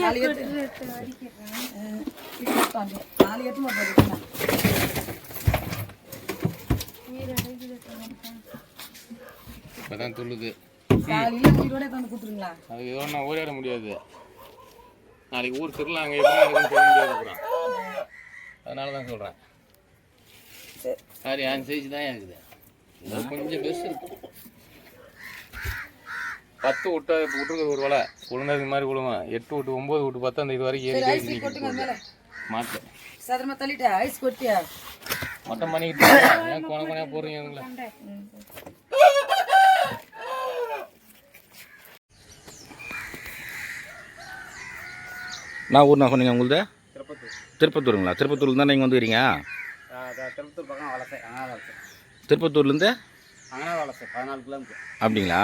நாலு எத்து அஹ், இது மொத்தம் அஞ்சு. நாலு எத்து மொத்தம் இருக்குண்ணா. இப்போ தான் துள்ளுது நான் ஓடிட முடியாது. நாளைக்கு ஊர் திருவிழா அங்கே எப்படி இருக்குன்னு சொல்ல முடியாது அப்புறம். அதனால தான் சொல்கிறேன் சாரி அந்த சைஸ் தான் இருக்குது. இது கொஞ்சம் பெருசு இருக்கு. பத்து விட்டா இப்போ விட்டுருக்குது ஒரு வேலை. இது மாதிரி விழுவேன். எட்டு விட்டு ஒம்பது விட்டு பத்து அந்த இது வரைக்கும் ஏறி மாட்டேன். சதுரமா தள்ளிட்டா ஐஸ் கொட்டியா? மொட்டை பண்ணிக்கிட்டு ஏன் கோண கோணையாக போடுறீங்க நான் ஊர் நான் சொன்னீங்க உங்களுது? திருப்பத்தூர். திருப்பத்தூருங்களா? திருப்பத்தூர்ல தான் நீங்கள் வந்துக்கிறீங்க? திருப்பத்தூர் பக்கம் வலசை திருப்பத்தூர்லேருந்து அங்கனா வலசை பதினாலு கிலோமீட்டர். அப்படிங்களா?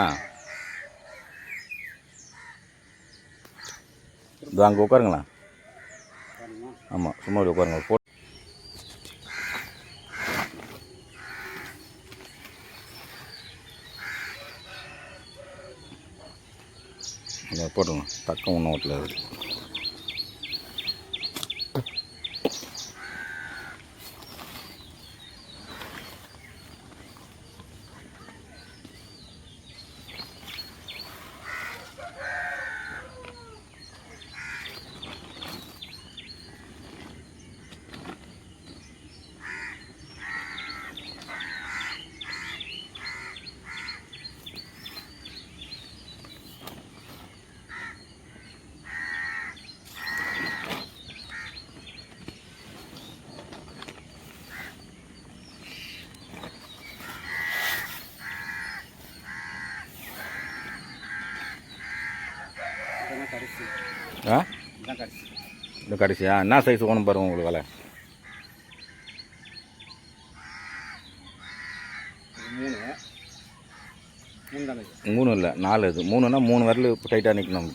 இது அங்கே உட்காருங்களேன் ஆமாம் சும்மா இப்படி உட்காருங்க. ஃபோட்டோ போட்டுருங்க. தக்கம் ஒன்றும் ஓட்டல இருக்குது ஆ? கடைசி. இந்த கடைசியா? என்ன சைஸ் வேணும் பாருங்க உங்களுக்கு வேலை? மூணு. இல்லை நாலு இது. மூணுன்னா மூணு வரல டைட்டாக நிற்கணும்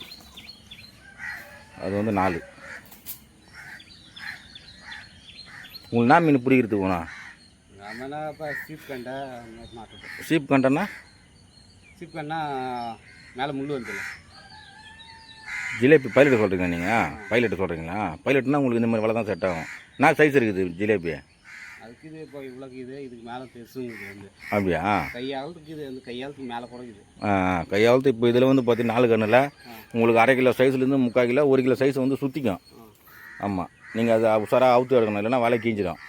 அது வந்து நாலு. உங்களுக்கு என்ன மீன் நம்மனா இப்போ சீப் கண்டனா? சீப் கண்டா மேலே முள் வந்துடும். ஜிலேபி பைலட் சொல்கிறீங்க நீங்கள் பைலட் சொல்கிறீங்களா பைலட்னா உங்களுக்கு இந்த மாதிரி வேலை தான் செட் ஆகும். என்ன சைஸ் இருக்குது ஜிலேபி அதுக்கு இது இப்போ இவ்வளோக்கு இது இதுக்கு மேலே வந்து. அப்படியா? கையாளுக்கு இது வந்து கையாளுக்கு மேலே கூட இது ஆ, கையாளத்து இப்போ இதில் வந்து பார்த்தீங்கன்னா நாலு கண்ணில் உங்களுக்கு அரை கிலோ சைஸ்லேருந்து முக்கால் கிலோ ஒரு கிலோ சைஸ் வந்து சுற்றிக்கும் ஆமாம் நீங்கள் அதை உசாராக அவுத்து எடுக்கணும் இல்லைன்னா வலை கீஞ்சிடும்.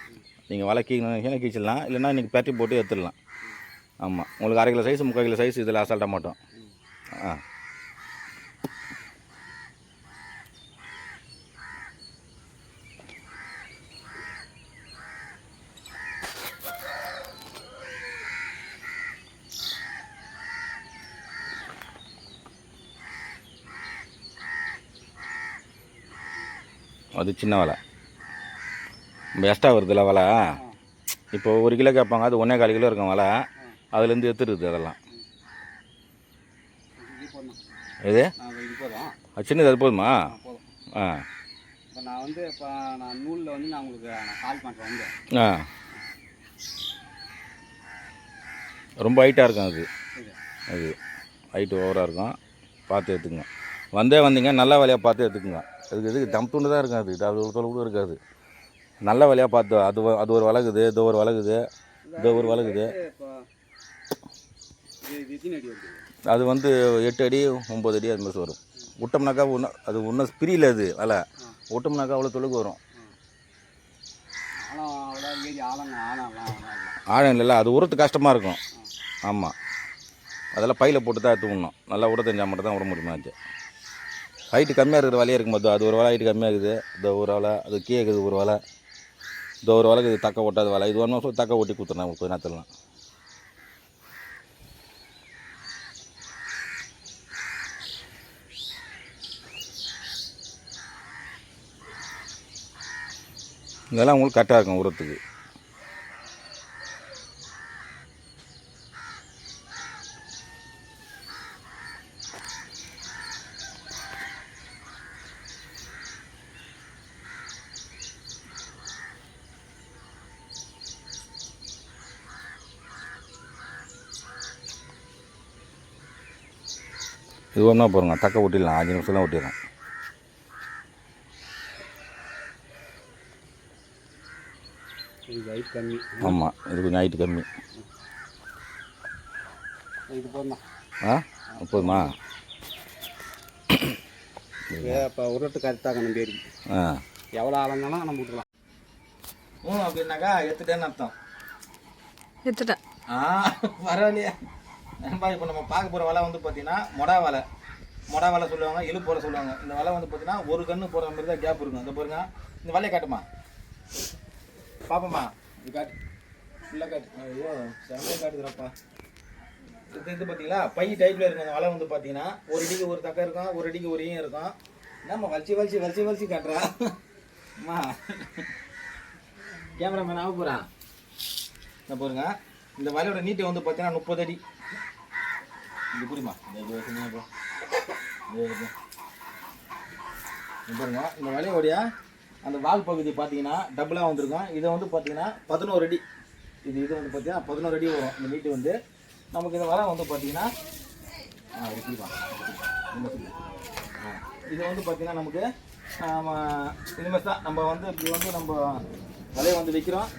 நீங்கள் வலை கீழே கீச்சிடலாம் இல்லைன்னா நீங்கள் பெரட்டி போட்டு எடுத்துடலாம். ஆமாம் உங்களுக்கு அரை கிலோ சைஸ் முக்கால் கிலோ சைஸ் இதில் அசால்ட்டாக மாட்டோம். ஆ. அது சின்ன வலை. எக்ஸ்ட்ரா வருதுல்ல வலை? இப்போ ஒரு கிலோ கேட்பாங்க அது ஒன்றே கால் கிலோ இருக்கும் வலை. அதுலேருந்து எடுத்துருது அதெல்லாம். இது? சின்னது அது போதுமா? ஆ, நான் வந்து இப்போ நான் நூலில் வந்து நான் உங்களுக்கு நான் கால் பண்ணுறேன் வந்து. ஆ. ரொம்ப ஹைட்டாக இருக்கும் அது. அது ஹைட்டு ஓவராக இருக்கும். பார்த்து எடுத்துக்கங்க. வந்தே வந்தீங்க நல்ல வேலையாக பார்த்து எடுத்துக்கங்க. அதுக்கு இதுக்கு தம் துண்டு தான் இருக்கும் அது அது ஒரு தொலை கூட இருக்காது. நல்ல வழியாக பார்த்து அது அது ஒரு வளகுது இது ஒரு வளகுது இது ஒரு வளகுது. அது வந்து எட்டு அடி ஒம்பது அடி அது மாதிரி வரும். விட்டோம்னாக்கா ஒன்றும் அது ஒன்றும் பிரியல அது வலை விட்டோம்னாக்கா அவ்வளோ தொழுக்கு வரும். ஆழம் இல்லைல்ல அது உரத்து கஷ்டமாக இருக்கும். ஆமாம் அதெல்லாம் பையில் போட்டு தான் எடுத்து விடணும் நல்லா உட தெரிஞ்சால் மட்டும் தான் விட முடியுமா அது? ஹைட்டு கம்மியாக இருக்கிற வலையே இருக்கும்போது அது ஒரு வலை ஹைட்டு கம்மியாக இருக்குது. இந்த ஒரு வலை அது கீழே இருக்குது ஒரு வலை. இந்த ஒரு வலைக்கு இது தக்க ஓட்டாத வலை. இது ஒன்றும் சொல்லி தக்க ஓட்டி கொடுத்துறேன் கொஞ்ச நேரத்துலாம் இதெல்லாம் உங்களுக்கு கரெக்டாக இருக்கும் உரத்துக்கு. இது ஒன்றா போகிறோங்க தக்க ஒட்டிடலாம். அஞ்சு நிமிஷம் தான் ஒட்டிடுறோம் ஆமாம் இது கொஞ்சம் ஹைட்டு கம்மி. போதுமா? ஆ? போதுமா? இப்போ உருட்டு கருத்தாக நம்ம ஏறி. ஆ. எவ்வளோ ஆளந்தாலும் நம்ம விட்டுலாம் ஓ அப்படின்னாக்கா எடுத்துட்டேன்னு அர்த்தம். எடுத்துட்டேன். ஆ பரவாயில்லையா. நண்பா இப்போ நம்ம பார்க்க போகிற வலை வந்து பார்த்தீங்கன்னா மொடா வலை. மொடா வலை சொல்லுவாங்க இழுப்பு வலை சொல்லுவாங்க. இந்த வலை வந்து பார்த்தீங்கன்னா ஒரு கண்ணு போகிற மாதிரி தான் கேப் இருக்கும். இந்த பாருங்க. இந்த வலையை காட்டுமா? பாப்போம்மா. இது காட்டு. ஃபுல்லாக காட்டு. ஐயோ செம்மையாக காட்டுதுறப்பா இது இது பார்த்தீங்களா பை டைப்பில் இருக்கும். அந்த வலை வந்து பார்த்தீங்கன்னா ஒரு அடிக்கு ஒரு தக்கம் இருக்கும் ஒரு அடிக்கு ஒரு ஈயம் இருக்கும். என்னம்மா வலிச்சு வலிச்சு வலிச்சு வலிச்சு காட்டுறா? அம்மா. கேமராமேன் ஆக போகிறான் இந்த பாருங்க. இந்த வலையோட நீட்டை வந்து பார்த்தீங்கன்னா முப்பது அடி. இது புரியுமா இது பாருங்க இந்த வலையோடைய அந்த வால் பகுதி பார்த்தீங்கன்னா டபுளாக வந்திருக்கும் இதை வந்து பார்த்தீங்கன்னா பதினோரு அடி. இது இது வந்து பார்த்தீங்கன்னா பதினோரு அடி வரும். இந்த நீட்டு வந்து நமக்கு இந்த வலை வந்து பார்த்தீங்கன்னா ஆ இது இது வந்து பார்த்தீங்கன்னா நமக்கு ஆமா, இது மாதிரி தான். நம்ம வந்து இப்படி வந்து நம்ம வலையை வந்து வைக்கிறோம்.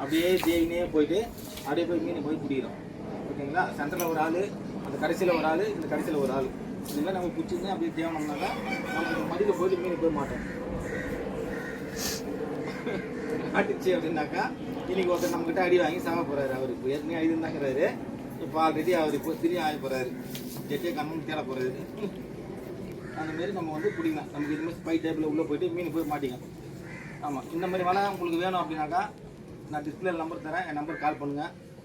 அப்படியே தேயினே போயிட்டு அப்படியே போய் மீன் போய் பிடிக்கிறோம். ஓகேங்களா? சென்டரில் ஒரு ஆள் அந்த கடைசியில் ஒரு ஆள் இந்த கடைசியில் ஒரு ஆள். இந்த மாதிரி நம்ம பிடிச்சிருந்து அப்படியே தேவனம்னா தான் நம்ம மடியில் போயிட்டு மீன் போய் மாட்டோம். மாட்டுச்சு அப்படின்னாக்கா இன்னைக்கு ஒருத்தர் நம்மக்கிட்ட அடி வாங்கி சாக போறாரு. அவர் இப்போ ஏற்கனவே அடி இருந்தாங்கிறாரு. இப்போ ஆல்ரெடி அவர் இப்போ திரும்பி ஆகி போறாரு. ஜெட்டியே கண்ணு தேட போறாரு. அந்த மாதிரி நம்ம வந்து பிடிக்கலாம். நமக்கு இது மாதிரி ஸ்பை டைப்பில் உள்ளே போயிட்டு மீன் போய் மாட்டிக்கலாம். ஆமாம் இந்த மாதிரி வலை உங்களுக்கு வேணும் அப்படின்னாக்கா நான் டிஸ்பிளே நம்பர் தரேன். என் நம்பர் கால் பண்ணுங்கள்